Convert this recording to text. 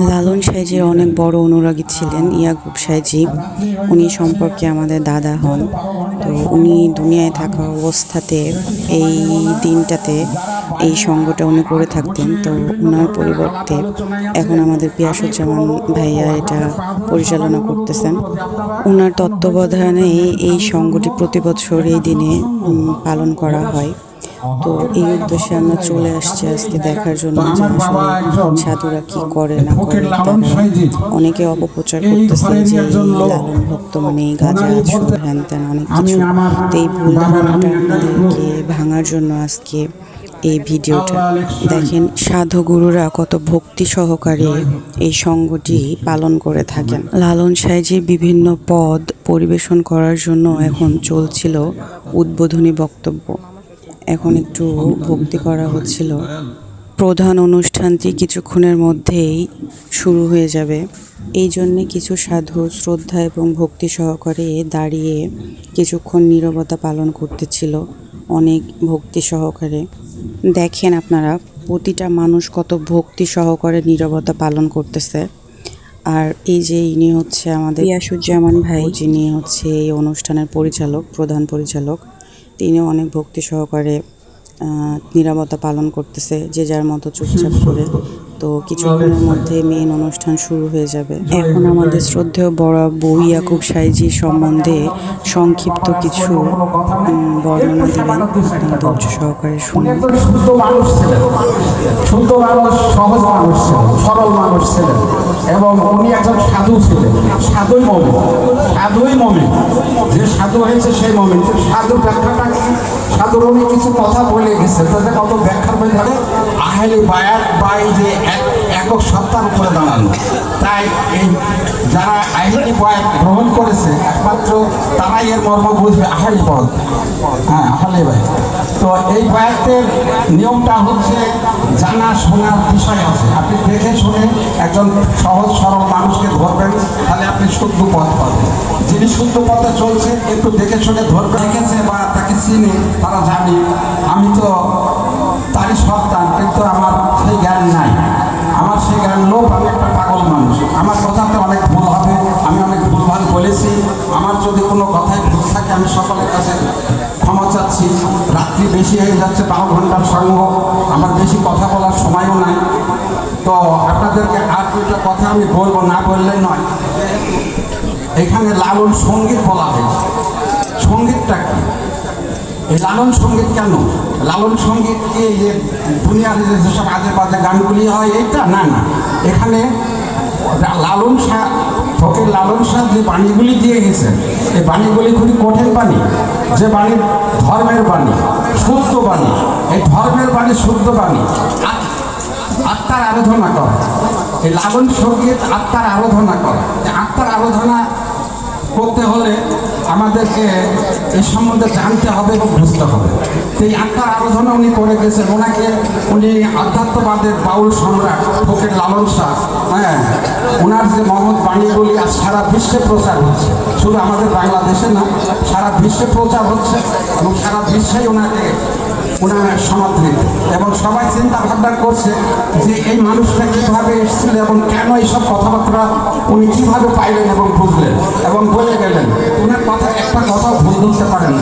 লালন সাইজির অনেক বড় অনুরাগী ছিলেন ইয়াকুব সাইজি উনি সম্পর্কে আমাদের দাদা হন। তো উনি দুনিয়ায় থাকা অবস্থাতে এই দিনটাতে এই সঙ্গটা উনি করে থাকতেন। তো ওনার পরিবর্তে এখন আমাদের পিয়াসুজ্জামান ভাইয়া এটা পরিচালনা করতেছেন। ওনার তত্ত্বাবধানে এই সঙ্গটি প্রতি বছর এই দিনে পালন করা হয়। তো এই উদ্দেশ্যে আমরা চলে আসছি আজকে দেখার জন্য যে আসলে সাধুরা কি করে না করে অনেকে অপপ্রচার করতেছে যে লালন ভক্ত মানে এই গাজা হ্যান ত্যান অনেক কিছু। তো এই ভুল ধারণাটা ভাঙার জন্য আজকে এই ভিডিওটা দেখেন সাধু গুরুরা কত ভক্তি সহকারে এই সঙ্গটি পালন করে থাকেন। লালন সাইজির বিভিন্ন পদ পরিবেশন করার জন্য এখন চলছিল উদ্বোধনী বক্তব্য। এখন একটু ভক্তি করা হচ্ছিল। প্রধান অনুষ্ঠানটি কিছুক্ষণের মধ্যেই শুরু হয়ে যাবে। এই জন্যে কিছু সাধু শ্রদ্ধা এবং ভক্তি সহকারে দাঁড়িয়ে কিছুক্ষণ নীরবতা পালন করতেছিল অনেক ভক্তি সহকারে। দেখেন আপনারা প্রতিটা মানুষ কত ভক্তি সহকারে নীরবতা পালন করতেছে। আর এই যে ইনি হচ্ছে আমাদের ইয়াসুজ্জামান ভাই। যিনি হচ্ছে এই অনুষ্ঠানের পরিচালক প্রধান পরিচালক তিনিও অনেক ভক্তি সহকারে নিরাপত্তা পালন করতেছে, যে যার মতো চুপচাপ করে। তো কিছুক্ষণের মধ্যে মেন অনুষ্ঠান শুরু হয়ে যাবে। এখন আমাদের শ্রদ্ধেয় বড় বই ইয়াকুব সাইজি সম্বন্ধে সংক্ষিপ্ত কিছু বর্ণনা দিবেন। ধৈর্য সহকারে শুনুন। শুদ্ধ মানুষ, সহজ মানুষ ছিলেন, সরল মানুষ ছিলেন, এবং উনি একজন সাধু ছিলেন। সাধুই মমিন, সাধুই মমি যে সাধু হয়েছে সেই মমি সাধু ব্যাখ্যাটা কি? সাধুর উনি কিছু কথা বলে গেছে। তাদের কত ব্যাখ্যার হয়ে যাবে আহেলি বায়াত বাই যে এক- একক সত্তার উপরে দাঁড়ানো তাই এই যারা আহেলি বয়াত গ্রহণ করেছে, একমাত্র তারাই এর মর্ম বুঝবে, আহেলি পদ হ্যাঁ আহলে ভাই তো এই বয়াতের নিয়মটা হচ্ছে জানা শোনার বিষয় আছে। আপনি দেখে শুনে একজন সহজ সরল মানুষকে ধরবেন, তাহলে আপনি শুদ্ধ পথ পাবেন। যিনি শুদ্ধ পথে চলছে, একটু দেখে শুনে ধরবে দেখেছে বা তাকে চিনি, তারা জানি। আমি তো বলেছি আমার যদি কোনো কথায় ভুল থাকে, আমি সকলের কাছে ক্ষমা চাচ্ছি। রাত্রি বেশি হয়ে যাচ্ছে, বারো ঘণ্টার সঙ্গ। আমার বেশি কথা বলার সময়ও নাই। তো আপনাদেরকে আর দুইটা কথা আমি বলব, না বললে নয়। এখানে লালন সংগীত বলা হয়েছে। সঙ্গীতটা কি? এই লালন সংগীত কেন? লালন সংগীত কি এই যে দুনিয়ার যেসব আজে বাজে গানগুলি হয়, এইটা? না না। এখানে লালন শাহ ফকির লালন শাহ যে বাণীগুলি দিয়ে গেছেন এই বাণীগুলি খুবই কঠিন বাণী। যে বাণী ধর্মের বাণী, শুদ্ধ বাণী, এই ধর্মের বাণী শুদ্ধ বাণী। আত্মার আরাধনা করে। এই লালন সংগীত আত্মার আরাধনা করে। আত্মার আরাধনা করতে হলে আমাদেরকে এই সম্বন্ধে জানতে হবে এবং বুঝতে হবে। এই আত্মার আরাধনা উনি করে গেছেন। ওনাকে উনি আধ্যাত্মবাদের বাউল সম্রাট ফকির লালন শাহ হ্যাঁ ওনার যে মহৎ আজ সারা বিশ্বে প্রচার হচ্ছে। শুধু আমাদের বাংলাদেশে না, সারা বিশ্বে প্রচার হচ্ছে এবং সারা বিশ্বেই ওনাকে, ওনার সমাদৃত এবং সবাই চিন্তা ভাবনা করছে যে এই মানুষটা কীভাবে এসেছিল এবং কেন এইসব কথাবার্তা উনি কীভাবে পাইলেন এবং বুঝলেন এবং বলে গেলেন। ওনার কথা একটা কথাও ভুল ধরতে পারেন